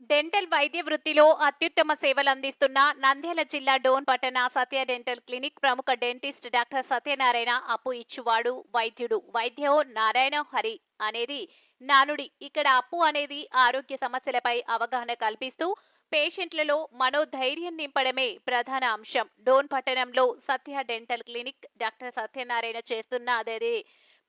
Dental వైద్య వృత్తిలో అత్యుత్తమ సేవలు అందిస్తున్న నంద్యాల జిల్లా డోన్ పట్టణ సత్య డెంటల్ క్లినిక్ ప్రముఖ డెంటిస్ట్ డాక్టర్ సత్యనారాయణ అప్పు ఇచ్చువాడు వైద్యుడు. వైద్యో నారాయణ హరి అనేది నానుడి. ఇక్కడ అప్పు అనేది ఆరోగ్య సమస్యలపై అవగాహన కల్పిస్తూ పేషెంట్లలో మనోధైర్యం నింపడమే ప్రధాన అంశం. డోన్ పట్టణంలో Satya dental clinic doctor Satyanarayana చేస్తున్న అదే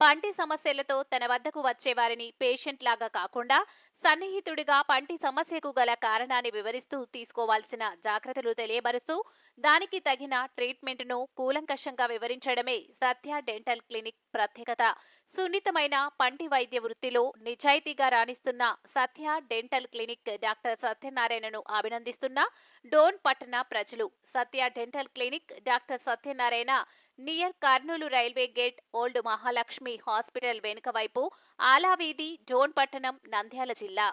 పంటి సమస్యలతో తన వద్దకు వచ్చేవారిని పేషెంట్ లాగా కాకుండా సన్నిహితుడిగా పంటి సమస్యకు గల కారణాన్ని వివరిస్తూ తీసుకోవాల్సిన జాగ్రత్తలు తెలియబరుస్తూ దానికి తగిన ట్రీట్మెంట్ను కూలంకషంగా వివరించడమే సత్య డెంటల్ క్లినిక్ ప్రత్యేకత. సున్నితమైన పంటి వైద్య వృత్తిలో నిజాయితీగా రాణిస్తున్న సత్య డెంటల్ క్లినిక్ డాక్టర్ సత్యనారాయణను అభినందిస్తున్న డోన్ పట్టణ ప్రజలు. Satya dental clinic doctor Satyanarayana near Kurnool railway gate old Mahalakshmi hospital వెనుక వైపు ఆలావీధి జోన్ పట్టణం నంద్యాల జిల్లా.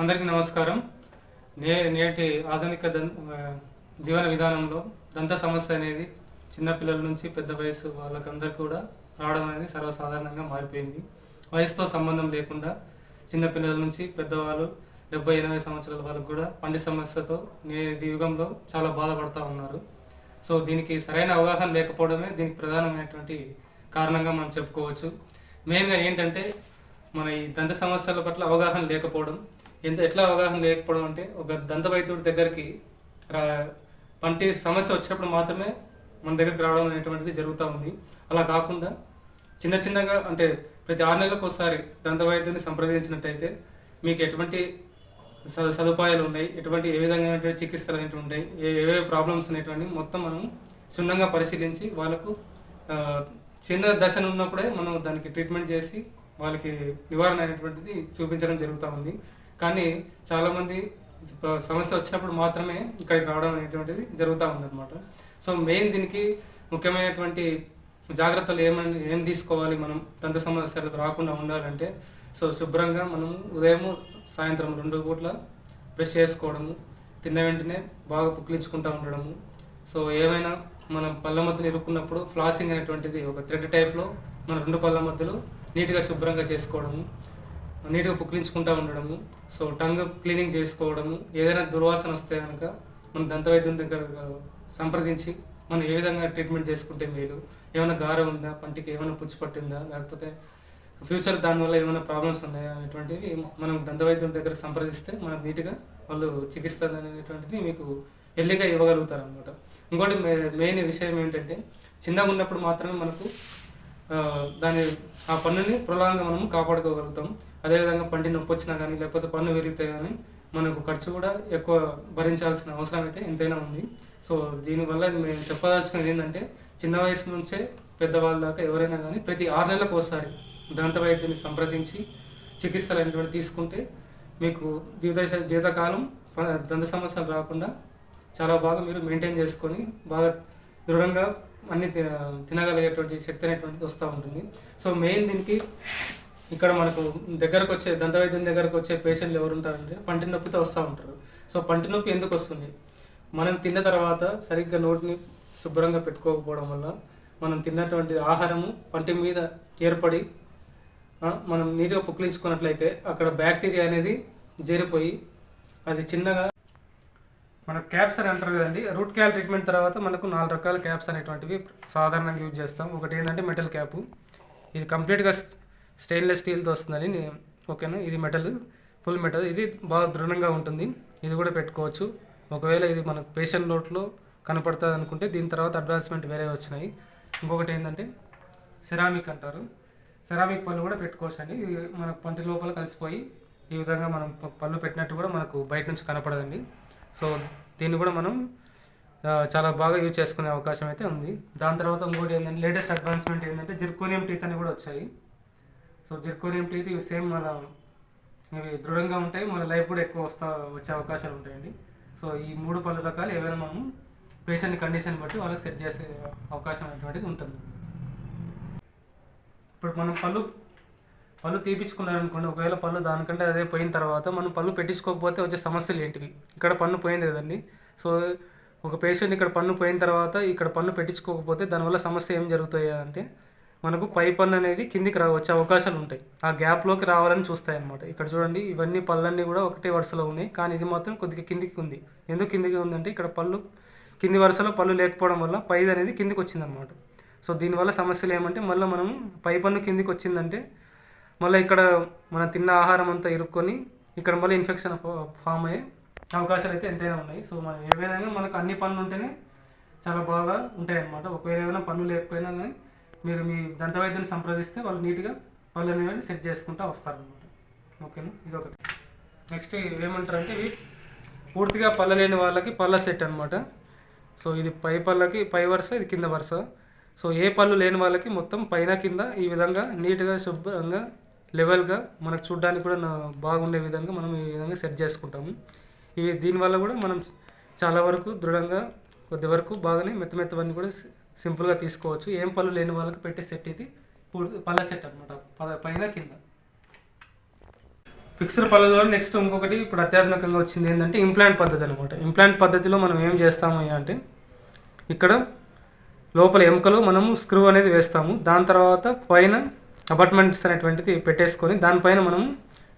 అందరికీ నమస్కారం. నే నేటి ఆధునిక దం జీవన విధానంలో దంత సమస్య అనేది చిన్నపిల్లల నుంచి పెద్ద వయసు వాళ్ళకందరూ కూడా రావడం అనేది సర్వసాధారణంగా మారిపోయింది. వయసుతో సంబంధం లేకుండా చిన్నపిల్లల నుంచి పెద్దవాళ్ళు డెబ్బై ఎనభై సంవత్సరాల వరకు కూడా పండి సమస్యతో నేటి యుగంలో చాలా బాధపడుతూ ఉన్నారు. సో దీనికి సరైన అవగాహన లేకపోవడమే దీనికి ప్రధానమైనటువంటి కారణంగా మనం చెప్పుకోవచ్చు. మెయిన్గా ఏంటంటే మన ఈ దంత సమస్యల పట్ల అవగాహన లేకపోవడం ఎంత ఎట్లా అవగాహన లేకపోవడం అంటే ఒక దంత వైద్యుడి దగ్గరికి రా వంటి సమస్య వచ్చినప్పుడు మాత్రమే మన దగ్గరికి రావడం అనేటువంటిది జరుగుతూ ఉంది. అలా కాకుండా చిన్న చిన్నగా అంటే ప్రతి ఆరు నెలలకు ఒకసారి దంత వైద్యుని సంప్రదించినట్టయితే మీకు ఎటువంటి సదు సదుపాయాలు ఉన్నాయి ఎటువంటి ఏ విధంగా చికిత్సలు అనేవి ఉంటాయి ఏ ఏవే ప్రాబ్లమ్స్ అనేటువంటి మొత్తం మనం క్షుణ్ణంగా పరిశీలించి వాళ్ళకు చిన్న దశను ఉన్నప్పుడే మనం దానికి ట్రీట్మెంట్ చేసి వాళ్ళకి నివారణ అనేటువంటిది చూపించడం జరుగుతూ ఉంది. కానీ చాలామంది సమస్య వచ్చినప్పుడు మాత్రమే ఇక్కడికి రావడం అనేటువంటిది జరుగుతూ ఉందన్నమాట. సో మెయిన్ దీనికి ముఖ్యమైనటువంటి జాగ్రత్తలు ఏమని ఏం తీసుకోవాలి మనం? దంత సమస్యలకు రాకుండా ఉండాలంటే సో శుభ్రంగా మనం ఉదయము సాయంత్రం రెండు పూట్ల బ్రష్ చేసుకోవడము తిన్న వెంటనే బాగా పుక్కిలించుకుంటూ ఉండడము. సో ఏమైనా మనం పళ్ళ మధ్యలో ఇరుక్కున్నప్పుడు ఫ్లాసింగ్ అనేటువంటిది ఒక థ్రెడ్ టైప్లో మన రెండు పళ్ళ మధ్యలో నీట్గా శుభ్రంగా చేసుకోవడము. నీట్గా పుక్కిలించుకుంటూ ఉండడము. సో టంగ్ క్లీనింగ్ చేసుకోవడము. ఏదైనా దుర్వాసన వస్తే కనుక మన దంతవైద్యం దగ్గర సంప్రదించి మనం ఏ విధంగా ట్రీట్మెంట్ చేసుకుంటే మేలు? ఏమైనా గారం ఉందా? పంటికి ఏమైనా పుచ్చి పట్టిందా? లేకపోతే ఫ్యూచర్ దానివల్ల ఏమైనా ప్రాబ్లమ్స్ ఉన్నాయా? అనేటువంటివి మనం దంతవైద్యం దగ్గర సంప్రదిస్తే మనం నీట్గా వాళ్ళు చికిత్స అనేటువంటిది మీకు ఎల్లిగా ఇవ్వగలుగుతారు అనమాట ఇంకోటి మెయిన్ విషయం ఏంటంటే చిన్నగా ఉన్నప్పుడు మాత్రమే మనకు దాని ఆ పన్నుని ప్రొలాంగా మనం కాపాడుకోగలుగుతాం. అదేవిధంగా పంటి నొప్పి వచ్చినా కానీ లేకపోతే పన్ను విరిగితే కానీ మనకు ఖర్చు కూడా ఎక్కువ భరించాల్సిన అవసరం అయితే ఎంతైనా ఉంది. సో దీనివల్ల మేము చెప్పదలుచుకున్నది ఏంటంటే చిన్న వయసు నుంచే పెద్దవాళ్ళ దాకా ఎవరైనా కానీ ప్రతి ఆరు నెలలకు ఒకసారి దంత వైద్యుని సంప్రదించి చికిత్సలు అనేటువంటి తీసుకుంటే మీకు జీవిత జీవితకాలం ప- దంత సమస్యలు రాకుండా చాలా బాగా మీరు మెయింటైన్ చేసుకొని బాగా దృఢంగా అన్ని తి- తినగలిగేటువంటి శక్తి అనేటువంటిది వస్తూ ఉంటుంది. సో మెయిన్ దీనికి ఇక్కడ మనకు దగ్గరకు వచ్చే దంతవైద్యం దగ్గరకు వచ్చే పేషెంట్లు ఎవరు ఉంటారంటే పంటి నొప్పితో వస్తూ ఉంటారు. సో పంటి నొప్పి ఎందుకు వస్తుంది? మనం తిన్న తర్వాత సరిగ్గా నోటిని శుభ్రంగా పెట్టుకోకపోవడం వల్ల మనం తిన్నటువంటి ఆహారము పంటి మీద ఏర్పడి మనం నీట్గా పుక్కిలించుకున్నట్లయితే అక్కడ బ్యాక్టీరియా అనేది చేరిపోయి అది చిన్నగా మనకు క్యాప్స్ అని అంటారు కదండి. రూట్ క్యాల్ ట్రీట్మెంట్ తర్వాత మనకు నాలుగు రకాల క్యాప్స్ అనేటువంటివి సాధారణంగా యూజ్ చేస్తాం. ఒకటి ఏంటంటే మెటల్ క్యాప్. ఇది కంప్లీట్గా స్టెయిన్లెస్ స్టీల్తో వస్తుందని ఓకేనా? ఇది మెటల్ ఫుల్ మెటల్. ఇది బాగా దృఢంగా ఉంటుంది. ఇది కూడా పెట్టుకోవచ్చు. ఒకవేళ ఇది మనకు పేషెంట్ నోట్లో కనపడుతుంది అనుకుంటే దీని తర్వాత అడ్వాన్స్మెంట్ వేరే వచ్చినాయి. ఇంకొకటి ఏంటంటే సెరామిక్ అంటారు. సెరామిక్ పళ్ళు కూడా పెట్టుకోవచ్చు అండి ఇది మన పంటి లోపల కలిసిపోయి ఈ విధంగా మనం పళ్ళు పెట్టినట్టు కూడా మనకు బయట నుంచి కనపడదండి. సో దీన్ని కూడా మనం చాలా బాగా యూజ్ చేసుకునే అవకాశం అయితే ఉంది. దాని తర్వాత ఇంకోటి ఏంటంటే లేటెస్ట్ అడ్వాన్స్మెంట్ ఏంటంటే జిర్కోనియం టీత్ అని కూడా వచ్చాయి. సో జిర్కోనియం టీత్ ఇవి సేమ్ మన ఇవి దృఢంగా ఉంటాయి మన లైఫ్ కూడా ఎక్కువ వస్తా వచ్చే అవకాశాలు ఉంటాయండి. సో ఈ మూడు పలు రకాలు ఏవైనా మనం పేషెంట్ కండిషన్ బట్టి వాళ్ళకి సెట్ చేసే అవకాశం అనేటువంటిది ఉంటుంది. ఇప్పుడు మనం పళ్ళు పళ్ళు తీపించుకున్నారనుకోండి ఒకవేళ పళ్ళు దానికంటే అదే పోయిన తర్వాత మనం పళ్ళు పెట్టించుకోకపోతే వచ్చే సమస్యలు ఏంటివి? ఇక్కడ పన్ను పోయింది కదండి. సో ఒక పేషెంట్ ఇక్కడ పన్ను పోయిన తర్వాత ఇక్కడ పన్ను పెట్టించుకోకపోతే దానివల్ల సమస్య ఏం జరుగుతాయి అంటే మనకు పై పన్ను అనేది కిందికి రా వచ్చే అవకాశాలు ఉంటాయి. ఆ గ్యాప్లోకి రావాలని చూస్తాయి అన్నమాట ఇక్కడ చూడండి ఇవన్నీ పళ్ళన్నీ కూడా ఒకటే వరుసలో ఉన్నాయి. కానీ ఇది మాత్రం కొద్దిగా కిందికి ఉంది. ఎందుకు కిందికి ఉందంటే ఇక్కడ పళ్ళు కింది వరుసలో పళ్ళు లేకపోవడం వల్ల పైది అనేది కిందికి వచ్చిందనమాట సో దీనివల్ల సమస్యలు ఏమంటే మళ్ళీ మనం పై పన్ను కిందికి వచ్చిందంటే మళ్ళీ ఇక్కడ మనం తిన్న ఆహారం అంతా ఇరుక్కొని ఇక్కడ మళ్ళీ ఇన్ఫెక్షన్ ఫామ్ అయ్యే అవకాశాలు అయితే ఎంతైనా ఉన్నాయి. సో మనం ఏ విధంగా మనకు అన్ని పనులు ఉంటేనే చాలా బాగా ఉంటాయి అన్నమాట ఒకవేళ ఏమైనా పనులు లేకపోయినా కానీ మీరు మీ దంతవైద్యుని సంప్రదిస్తే వాళ్ళు నీట్గా పళ్ళు అనేవి సెట్ చేసుకుంటూ వస్తారనమాట ఓకేనా? ఇది ఒకటి నెక్స్ట్ ఏమంటారంటే ఇవి పూర్తిగా పళ్ళ లేని వాళ్ళకి పళ్ళ సెట్ అనమాట సో ఇది పై పళ్ళకి పై వరుస ఇది కింద వరుస. సో ఏ పళ్ళు లేని వాళ్ళకి మొత్తం పైన కింద ఈ విధంగా నీట్గా శుభ్రంగా లెవెల్గా మనకు చూడడానికి కూడా బాగుండే విధంగా మనం ఈ విధంగా సెట్ చేసుకుంటాము. ఇవి దీనివల్ల కూడా మనం చాలా వరకు దృఢంగా కొద్ది వరకు బాగానే మెత్త మెత్తవన్నీ కూడా సింపుల్గా తీసుకోవచ్చు. ఏం పళ్ళు లేని వాళ్ళకి పెట్టే సెట్ ఇది పళ్ళ సెట్ అనమాట పైన కింద. ఫిక్స్డ్ పళ్ళలో నెక్స్ట్ ఇంకొకటి ఇప్పుడు అత్యాధునికంగా వచ్చింది ఏంటంటే ఇంప్లాంట్ పద్ధతి అనమాట ఇంప్లాంట్ పద్ధతిలో మనం ఏం చేస్తాము అంటే ఇక్కడ లోపల ఎముకలో మనము స్క్రూ అనేది వేస్తాము. దాని తర్వాత పైన అపార్ట్మెంట్స్ అనేటువంటిది పెట్టేసుకొని దానిపైన మనం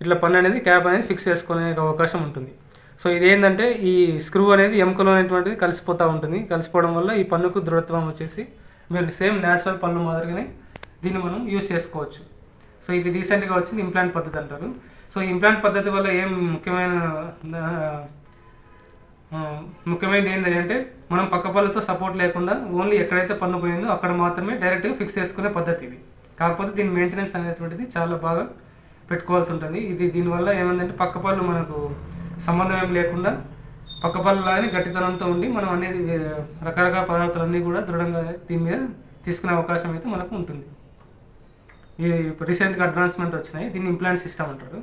ఇట్లా పన్ను అనేది క్యాప్ అనేది ఫిక్స్ చేసుకునే అవకాశం ఉంటుంది. సో ఇది ఏంటంటే ఈ స్క్రూ అనేది ఎముకలో అనేటువంటిది కలిసిపోతూ ఉంటుంది. కలిసిపోవడం వల్ల ఈ పన్నుకు దృఢత్వం వచ్చేసి మీరు సేమ్ నేచురల్ పన్ను మాదిరిగానే దీన్ని మనం యూస్ చేసుకోవచ్చు. సో ఇది రీసెంట్గా వచ్చింది ఇంప్లాంట్ పద్ధతి అంటారు. సో ఇంప్లాంట్ పద్ధతి వల్ల ఏం ముఖ్యమైన ముఖ్యమైనది ఏంటి అంటే మనం పక్క పళ్ళతో సపోర్ట్ లేకుండా ఓన్లీ ఎక్కడైతే పన్ను పోయిందో అక్కడ మాత్రమే డైరెక్ట్గా ఫిక్స్ చేసుకునే పద్ధతి ఇది. కాకపోతే దీని మెయింటెనెన్స్ అనేటువంటిది చాలా బాగా పెట్టుకోవాల్సి ఉంటుంది. ఇది దీనివల్ల ఏమైందంటే పక్క పళ్ళు మనకు సంబంధం ఏం లేకుండా పక్క పళ్ళలాగానే గట్టితనంతో ఉండి మనం అనేది రకరకాల పదార్థాలన్నీ కూడా దృఢంగా దీని మీద తీసుకునే అవకాశం అయితే మనకు ఉంటుంది. ఈ రీసెంట్గా అడ్వాన్స్మెంట్ వచ్చినాయి. దీన్ని ఇంప్లాంట్ సిస్టమ్ అంటారు.